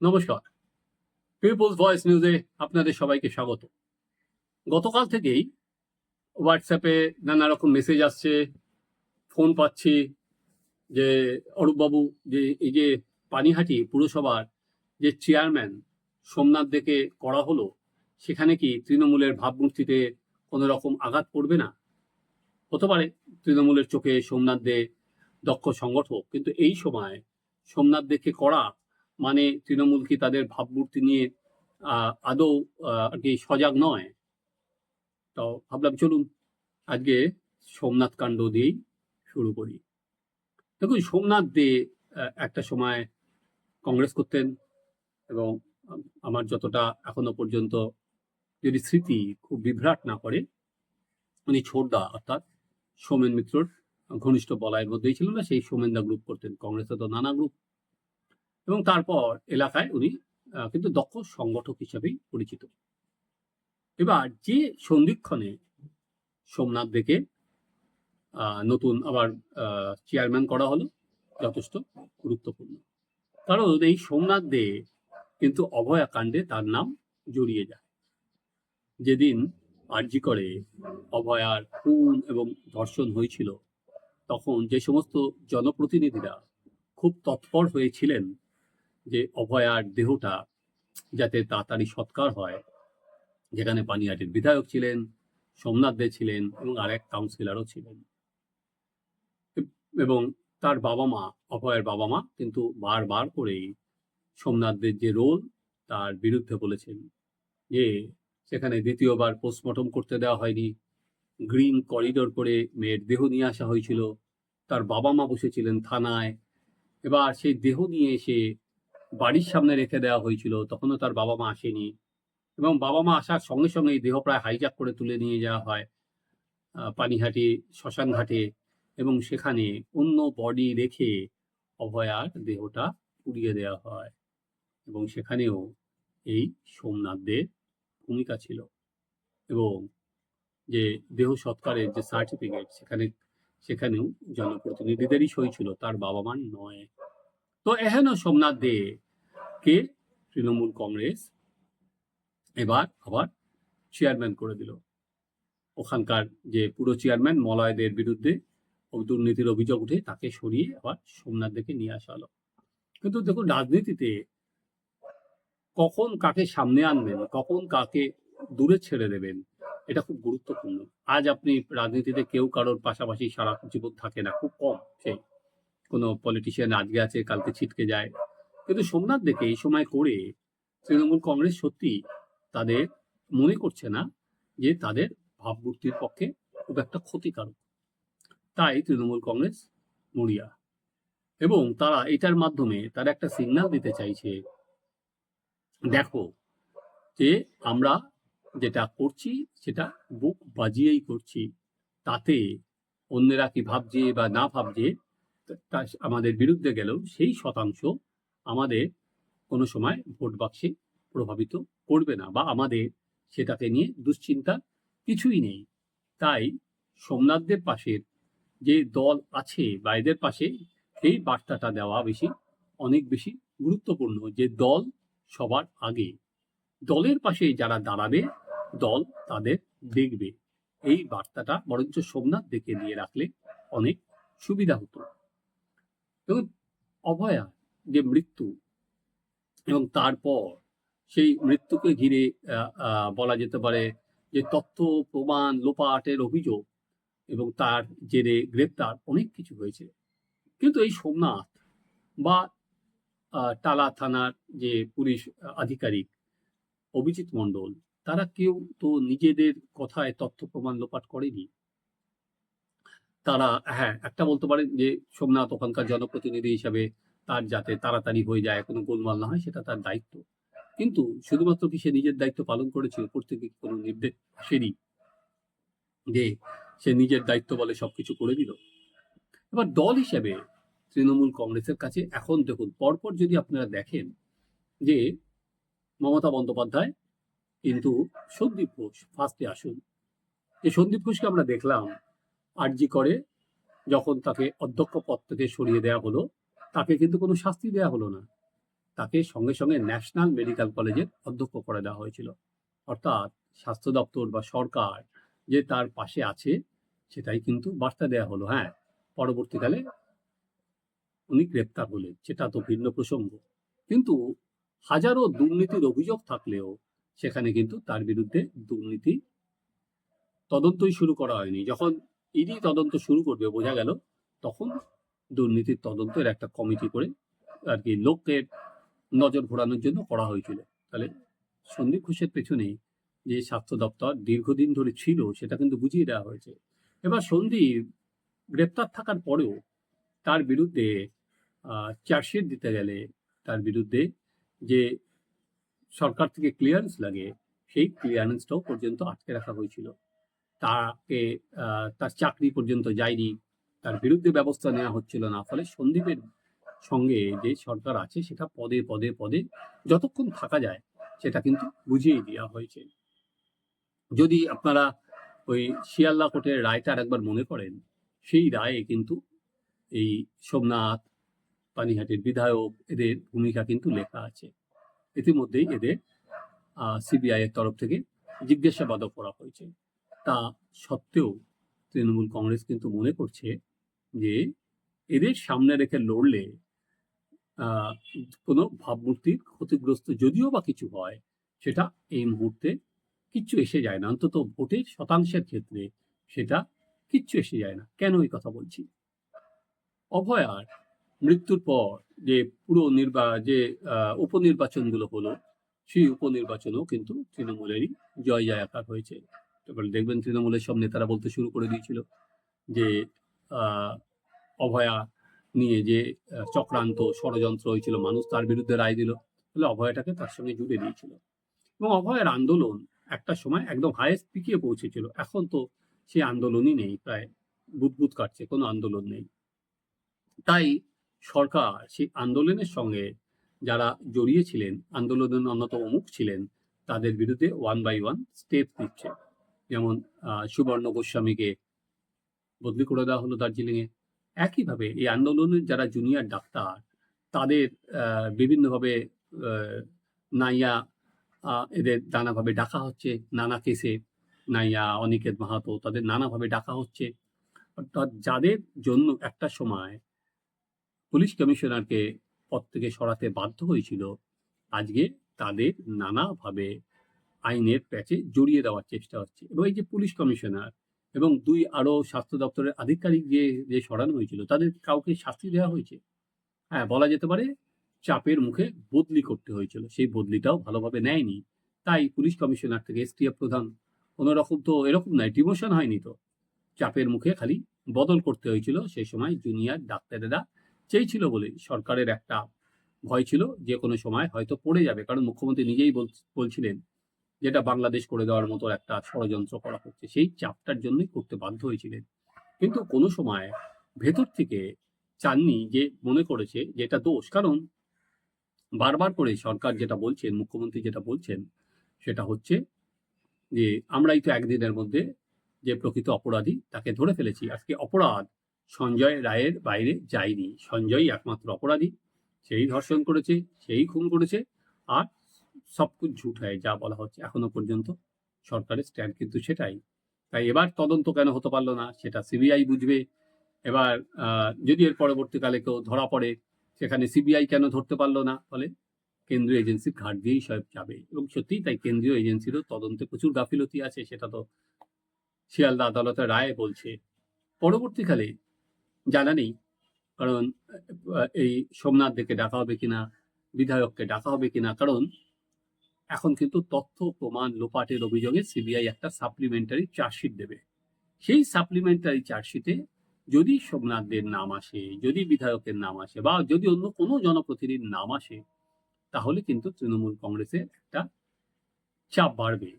নমস্কার। People's voice নিউজে আপনাদের সবাইকে স্বাগত। গতকাল থেকেই হোয়াটসঅ্যাপে নানা রকম মেসেজ আসছে ফোন পাচ্ছি যে অরূপবাবু, যে এই যে পানিহাটি পুরসভার যে চেয়ারম্যান সোমনাথ দেখে করা হলো, সেখানে কি তৃণমূলের ভাবমূর্তিতে কোনো রকম আঘাত পড়বে না? হতে পারে তৃণমূলের চোখে সোমনাথ দে দক্ষ সংগঠক, কিন্তু এই সময় সোমনাথ দেখে করা মানে তৃণমূল কি তাদের ভাবমূর্তি নিয়ে আদৌ আর কি সজাগ নয়? তো ভাবলাম চলুন, আজকে সোমনাথ কাণ্ড দিয়েই শুরু করি। দেখুন, সোমনাথ দে একটা সময় কংগ্রেস করতেন এবং আমার যতটা এখনও পর্যন্ত যদি স্মৃতি খুব বিভ্রাট না করে, উনি ছোটদা, অর্থাৎ সোমেন মিত্রর ঘনিষ্ঠ বলয়ের মধ্যেই ছিল না সেই সোমেনদা গ্রুপ করতেন। কংগ্রেসে তো নানা গ্রুপ এবং তারপর এলাকায় উনি কিন্তু দক্ষ সংগঠক হিসেবেই পরিচিত। এবার যে সন্ধিক্ষণে সোমনাথ দেখে নতুন আবার চেয়ারম্যান করা হলো, যথেষ্ট গুরুত্বপূর্ণ। কারণ এই সোমনাথ দে কিন্তু অভয়াকাণ্ডে তার নাম জড়িয়ে যায়। যেদিন আর্জি করে অভয়ার খুন এবং ধর্ষণ হয়েছিল, তখন যে সমস্ত জনপ্রতিনিধিরা খুব তৎপর হয়েছিলেন যে অভয়ার দেহটা যাতে তাড়াতাড়ি সৎকার হয়, যেখানে পানিহাটির বিধায়ক ছিলেন, সোমনাথ দে ছিলেন এবং আরেক কাউন্সিলরও ছিলেন। এবং তার বাবা মা, অভয়ের বাবা মা কিন্তু বারবার করেই সোমনাথদের যে রোল তার বিরুদ্ধে বলেছেন যে সেখানে দ্বিতীয়বার পোস্টমর্টম করতে দেওয়া হয়নি। গ্রিন করিডোর করে মেয়ের দেহ নিয়ে আসা হয়েছিল। তার বাবা মা বসেছিলেন থানায়। এবার সেই দেহ নিয়ে এসে বাড়ির সামনে রেখে দেওয়া হয়েছিল, তখনও তার বাবা মা আসেনি এবং বাবা মা আসার সঙ্গে সঙ্গে এই দেহ প্রায় হাইজাক করে তুলে নিয়ে যাওয়া হয় পানিহাটি শ্মশান ঘাটে এবং সেখানে অন্য বডি রেখে অভয়ার দেহটা পুড়িয়ে দেওয়া হয় এবং সেখানেও এই সোমনাথদের ভূমিকা ছিল এবং যে দেহ সৎকারের যে সার্টিফিকেট সেখানে, সেখানেও জনপ্রতিনিধিদেরই সই ছিল, তার বাবা মার নয়। তো এহেন সোমনাথ দে কে তৃণমূল কংগ্রেস এবার আবার চেয়ারম্যান করে দিল। ওখানকার যে পুরো চেয়ারম্যান মলয়দের বিরুদ্ধে দুর্নীতির অভিযোগ উঠে তাকে সরিয়ে আবার সোমনাথ দেখে নিয়ে আসা হলো। কিন্তু দেখুন, রাজনীতিতে কখন কাকে সামনে আনবেন, কখন কাকে দূরে ছেড়ে দেবেন, এটা খুব গুরুত্বপূর্ণ। আজ আপনি রাজনীতিতে কেউ কারোর পাশাপাশি সারা জীবন থাকে না, খুব কম। সেই কোনো পলিটিশিয়ান আজকে আছে, কালকে ছিটকে যায় কিন্তু সোমনাথ দেখে এই সময় করে তৃণমূল কংগ্রেস সত্যি তাদের মনে করছে না যে তাদের ভাবমূর্তির পক্ষে খুব একটা ক্ষতিকারক। তাই তৃণমূল কংগ্রেস মরিয়া। এবং তারা এটার মাধ্যমে তারা একটা সিগন্যাল দিতে চাইছে, দেখো, যে আমরা যেটা করছি, সেটা বুক বাজিয়েই করছি। তাতে অন্যেরা কি ভাবছে বা না ভাবছে আমাদের বিরুদ্ধে গেলেও সেই শতাংশ আমাদের কোনো সময় ভোট বাক্সে প্রভাবিত করবে না বা আমাদের সেটাকে নিয়ে দুশ্চিন্তা কিছুই নেই। তাই সোমনাথদের পাশের যে দল আছে বা এদের পাশে এই বার্তাটা দেওয়া বেশি, অনেক বেশি গুরুত্বপূর্ণ যে দল সবার আগে। দলের পাশে যারা দাঁড়াবে, দল তাদের দেখবে। এই বার্তাটা বরঞ্চ সোমনাথ দেখে দিয়ে রাখলে অনেক সুবিধা হতো। এবং অভয়া যে মৃত্যু এবং তারপর সেই মৃত্যুকে ঘিরে বলা যেতে পারে যে তথ্য, প্রমাণ, লোপাটের অভিযোগ এবং তার জেরে গ্রেপ্তার অনেক কিছু হয়েছে। কিন্তু এই সোমনাথ বা টালা থানার যে পুলিশ আধিকারিক অভিজিৎ মণ্ডল, তারা কেউ তো নিজেদের কথায় তথ্য, প্রমাণ, লোপাট করেনি। তারা হ্যাঁ একটা বলতে পারেন যে সোমনাথ ওখানকার জনপ্রতিনিধি হিসাবে তার যাতে তাড়াতাড়ি হয়ে যায়, কোনো গোলমাল না হয়, সেটা তার দায়িত্ব। কিন্তু শুধুমাত্র কি সে নিজের দায়িত্ব পালন করেছে উপর থেকে কোনো নির্দেশ আসেনি? যে সে নিজের দায়িত্ব বলে সবকিছু করে দিল। এবার দল হিসেবে তৃণমূল কংগ্রেসের কাছে এখন দেখুন, পরপর যদি আপনারা দেখেন যে মমতা বন্দ্যোপাধ্যায় কিন্তু সন্দীপ ঘোষ ফার্স্টে আসুন। এই সন্দীপ ঘোষকে আমরা দেখলাম, আরজি করে যখন তাকে অধ্যক্ষ পদ থেকে সরিয়ে দেওয়া হলো তাকে কিন্তু কোনো শাস্তি দেওয়া হলো না। তাকে সঙ্গে সঙ্গে ন্যাশনাল মেডিকেল কলেজের অধ্যক্ষ করে দেওয়া হয়েছিল। অর্থাৎ স্বাস্থ্য দপ্তর বা সরকার যে তার পাশে আছে, সেটাই কিন্তু বার্তা দেওয়া হলো। হ্যাঁ পরবর্তীকালে উনি গ্রেপ্তার হলেন, সেটা তো ভিন্ন প্রসঙ্গ। কিন্তু হাজারো দুর্নীতির অভিযোগ থাকলেও সেখানে কিন্তু তার বিরুদ্ধে দুর্নীতি তদন্তই শুরু করা হয়নি। যখন ইডি তদন্ত শুরু করবে, বোঝা গেল, তখন দুর্নীতির তদন্তের একটা কমিটি করে আর কি লোককে নজর ঘোরানোর জন্য করা হয়েছিল। তাহলে সন্দীপ ঘোষের পেছনে যে স্বাস্থ্য দপ্তর দীর্ঘদিন ধরে ছিল, সেটা কিন্তু বুঝিয়ে দেওয়া হয়েছে। এবার সন্দীপ গ্রেপ্তার থাকার পরেও তার বিরুদ্ধে চার্জশিট দিতে গেলে তার বিরুদ্ধে যে সরকার থেকে ক্লিয়ারেন্স লাগে, সেই ক্লিয়ারেন্সটাও পর্যন্ত আটকে রাখা হয়েছিল। তাকে তার চাকরি পর্যন্ত যায়নি। তার বিরুদ্ধে ব্যবস্থা নেওয়া হচ্ছিল না। ফলে সন্দীপের সঙ্গে যে সরকার আছে, সেটা পদে পদে পদে যতক্ষণ থাকা যায়, সেটা কিন্তু বুঝিয়ে দেওয়া হয়েছে। যদি আপনারা ওই শিয়ালদা কোর্টের রায়টার একবার মনে করেন, সেই রায়ে কিন্তু এই সোমনাথ, পানিহাটির বিধায়ক এদের ভূমিকা কিন্তু লেখা আছে। ইতিমধ্যেই এদের সিবিআই এর তরফ থেকে জিজ্ঞাসাবাদও করা হয়েছে। তা সত্ত্বেও তৃণমূল কংগ্রেস কিন্তু মনে করছে যে এদের সামনে রেখে লড়লে কোনো ভাবমূর্তির ক্ষতিগ্রস্ত যদিও বা কিছু হয়, সেটা এই মুহূর্তে কিচ্ছু এসে যায় না। অন্তত ভোটের শতাংশের ক্ষেত্রে সেটা কিচ্ছু এসে যায় না। কেন এই কথা বলছি? অভয়ার মৃত্যুর পর যে পুরো নির্বা, যে উপনির্বাচনগুলো হলো, সেই উপনির্বাচনেও কিন্তু তৃণমূলেরই জয় জয়াকার হয়েছে। এবার দেখবেন তৃণমূলের সব নেতারা বলতে শুরু করে দিয়েছিল যে অভয়া নিয়ে যে চক্রান্ত, ষড়যন্ত্র হয়েছিল, মানুষ তার বিরুদ্ধে রায় দিল, তাহলে অভয়াটাকে তার সঙ্গে জুড়ে দিয়েছিল। এবং অভয়ের আন্দোলন একটা সময় একদম হায়েস্ট পিকে পৌঁছেছিল, এখন তো সেই আন্দোলনই নেই, প্রায় বুদবুদ কাটছে, কোনো আন্দোলন নেই। তাই সরকার সেই আন্দোলনের সঙ্গে যারা জড়িয়েছিলেন, আন্দোলনের অন্যতম মুখ ছিলেন, তাদের বিরুদ্ধে ওয়ান বাই ওয়ান স্টেপ নিচ্ছে যেমন সুবর্ণ গোস্বামীকে বদলি করে দেওয়া হলো দার্জিলিংয়ে। একইভাবে এই আন্দোলনের যারা জুনিয়র ডাক্তার, তাদের বিভিন্নভাবে নাইয়া এদের নানাভাবে ডাকা হচ্ছে। নানা কেসে নাইয়া, অনিকেত মাহাতো, তাদের নানাভাবে ডাকা হচ্ছে। অর্থাৎ যাদের জন্য একটা সময় পুলিশ কমিশনারকে পদ থেকে সরাতে বাধ্য হয়েছিল, আজকে তাদের নানাভাবে আইনের প্যাচে জড়িয়ে দেওয়ার চেষ্টা হচ্ছে। এবং এই যে পুলিশ কমিশনার এবং দুই আরও স্বাস্থ্য দপ্তরের আধিকারিক যে যে সরানো হয়েছিল, তাদের কাউকে শাস্তি দেওয়া হয়েছে? হ্যাঁ বলা যেতে পারে চাপের মুখে বদলি করতে হয়েছিল। সেই বদলিটাও ভালোভাবে নেয়নি। তাই পুলিশ কমিশনার থেকে এসটিএফ প্রধান কোনোরকম তো এরকম নয়, ডিমোশন হয়নি তো। চাপের মুখে খালি বদল করতে হয়েছিল। সেই সময় জুনিয়র ডাক্তারেরা চেয়েছিল বলে সরকারের একটা ভয় ছিল, যে কোনো সময় হয়তো পড়ে যাবে। কারণ মুখ্যমন্ত্রী নিজেই বল- বলছিলেন যেটা বাংলাদেশ করে দেওয়ার মতো একটা ষড়যন্ত্র করা হচ্ছে, সেই চাপটার জন্যই করতে বাধ্য হয়েছিলেন। কিন্তু কোনো সময় ভেতর থেকে চাননি যে মনে করেছে যে এটা দোষ। কারণ বারবার করে সরকার যেটা বলছেন, মুখ্যমন্ত্রী যেটা বলছেন, সেটা হচ্ছে যে আমরাই তো একদিনের মধ্যে যে প্রকৃত অপরাধী তাকে ধরে ফেলেছি। আজকে অপরাধ সঞ্জয় রায়ের বাইরে যায়নি। সঞ্জয় একমাত্র অপরাধী। সেই ধর্ষণ করেছে, সেই খুন করেছে, আর সব কুছ ঝুট হয় যা বলা হচ্ছে এখনও পর্যন্ত। সরকারের স্ট্যান্ড কিন্তু সেটাই। তাই এবার তদন্ত কেন হতে পারল না, সেটা সিবিআই বুঝবে। এবার যদি এর পরবর্তীকালে কেউ ধরা পড়ে, সেখানে সিবিআই কেন ধরতে পারল না? ফলে কেন্দ্রীয় এজেন্সির ঘাট দিয়েই সব যাবে। এবং সত্যিই তাই কেন্দ্রীয় এজেন্সিরও তদন্তে প্রচুর গাফিলতি আছে, সেটা তো শিয়ালদা আদালতের রায় বলছে। পরবর্তীকালে জানা নেই, কারণ এই সোমনাথ দেখে ডাকা হবে কিনা, বিধায়ককে ডাকা হবে কিনা, কারণ এখন কিন্তু তথ্য প্রমাণ লোপাটের অভিযোগে সিবিআই একটা সাপ্লিমেন্টারি চার্জশিট দেবে। সেই সাপ্লিমেন্টারি চার্জশিটে যদি সোমনাথদের নাম আসে, যদি বিধায়কের নাম আসে বা যদি অন্য কোনো জনপ্রতিনিধির নাম আসে, তাহলে কিন্তু তৃণমূল কংগ্রেসের একটা চাপ বাড়বে।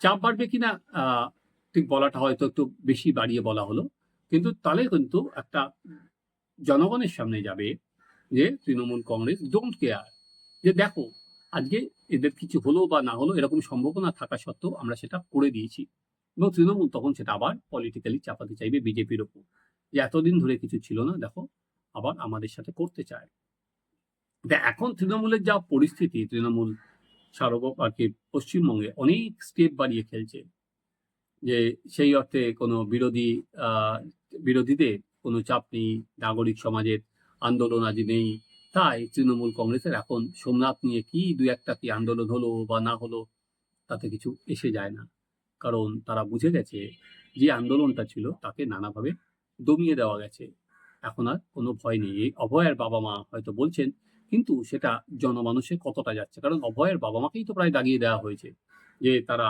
চাপ বাড়বে কিনা ঠিক বলাটা হয়তো একটু বেশি বাড়িয়ে বলা হলো, কিন্তু তাহলে কিন্তু একটা জনগণের সামনে যাবে যে তৃণমূল কংগ্রেস ডোন্ট কেয়ার যে দেখো আজকে এদের কিছু হলো বা না হলো এরকম সম্ভাবনা থাকা সত্ত্বেও আমরা সেটা করে দিয়েছি। এবং তৃণমূল তখন সেটা আবার পলিটিক্যালি চাপাতে চাইবে বিজেপির ওপর। যে এতদিন ধরে কিছু ছিল না, দেখো, আবার আমাদের সাথে করতে চায়। এখন তৃণমূলের যা পরিস্থিতি, তৃণমূল সার্ব আর কি পশ্চিমবঙ্গে অনেক স্টেপ বাড়িয়ে খেলছে। যে সেই অর্থে কোনো বিরোধী বিরোধীদের কোনো চাপ নেই, নাগরিক সমাজের আন্দোলন আজ নেই তাই তৃণমূল কংগ্রেসের এখন সোমনাথ নিয়ে কি দু একটা কি আন্দোলন হলো বা না হলো, তাতে কিছু এসে যায় না। কারণ তারা বুঝে গেছে যে আন্দোলনটা ছিল তাকে নানাভাবে দমিয়ে দেওয়া গেছে। এখন আর কোনো ভয় নেই। এই অভয়ের বাবা মা হয়তো বলছেন, কিন্তু সেটা জনমানুষে কতটা যাচ্ছে? কারণ অভয়ের বাবা মাকেই তো প্রায় দাগিয়ে দেওয়া হয়েছে যে তারা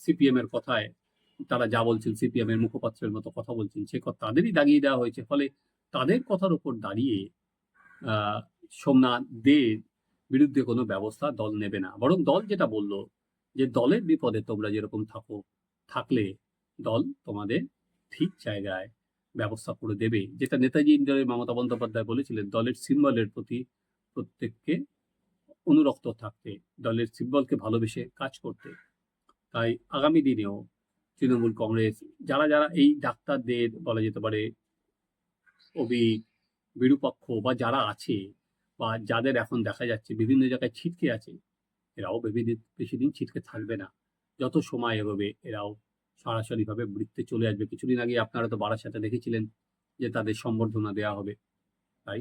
সিপিএম এর কথায়, তারা যা বলছেন সিপিএম এর মুখপাত্রের মতো কথা বলছেন, সে তাদেরই দাগিয়ে দেওয়া হয়েছে। ফলে তাদের কথার উপর দাঁড়িয়ে সোমনাথ দের বিরুদ্ধে কোনো ব্যবস্থা দল নেবে না। বরং দল যেটা বলল যে দলের বিপদে তোমরা যেরকম থাকো, থাকলে দল তোমাদের ঠিক জায়গায় ব্যবস্থা করে দেবে। যেটা নেতাজি ইন্দিরা মমতা বন্দ্যোপাধ্যায় বলেছিলেন, দলের সিম্বলের প্রতি প্রত্যেককে অনুরক্ত থাকতে, দলের সিম্বলকে ভালোবেসে কাজ করতে। তাই আগামী দিনেও তৃণমূল কংগ্রেস, যারা যারা এই ডাক্তারদের বলা যেতে পারে অভি, বিরূপক্ষ বা যারা আছে বা যাদের এখন দেখা যাচ্ছে বিভিন্ন জায়গায় ছিটকে আছে, এরাও বেশি দিন ছিটকে থাকবে না। যত সময় এগোবে, এরাও সরাসরিভাবে বৃত্তে চলে আসবে। কিছুদিন আগে আপনারা তো বাড়ার সাথে দেখেছিলেন যে তাদের সম্বর্ধনা দেওয়া হবে। তাই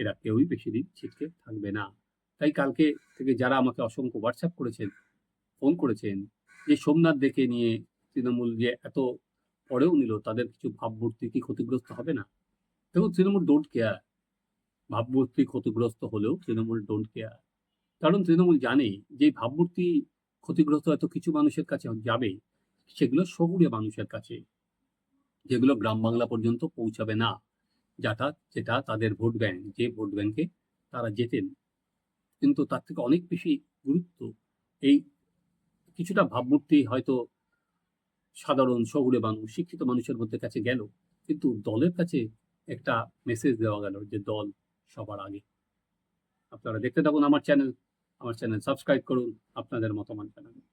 এরা কেউই বেশি দিন ছিটকে থাকবে না। তাই কালকে থেকে যারা আমাকে অসংখ্য হোয়াটসঅ্যাপ করেছেন ফোন করেছেন, যে সোমনাথ দেখে নিয়ে তৃণমূল যে এত পরেও নিল, তাদের কিছু ভাবমূর্তি কি ক্ষতিগ্রস্ত হবে না? দেখুন, তৃণমূল ডোন্ট কেয়ার ভাবমূর্তি ক্ষতিগ্রস্ত হলেও তৃণমূল ডোন্ট কেয়ার কারণ তৃণমূল জানে যে ভাবমূর্তি ক্ষতিগ্রস্ত এত কিছু মানুষের কাছে যাবে, সেগুলো শহুরে মানুষের কাছে, যেগুলো গ্রাম বাংলা পর্যন্ত পৌঁছাবে না, যাটা, যেটা তাদের ভোট ব্যাংক যে ভোট ব্যাংকে তারা যেতেন। কিন্তু তার থেকে অনেক বেশি গুরুত্ব এই কিছুটা ভাবমূর্তি হয়তো সাধারণ শহুরে মানুষ, শিক্ষিত মানুষের মধ্যে কাছে গেল, কিন্তু দলের কাছে একটা মেসেজ দেওয়া গেল যে দল সবার আগে। আপনারা দেখতে থাকুন আমার চ্যানেল আমার চ্যানেল সাবস্ক্রাইব করুন আপনাদের মতামত জানাবেন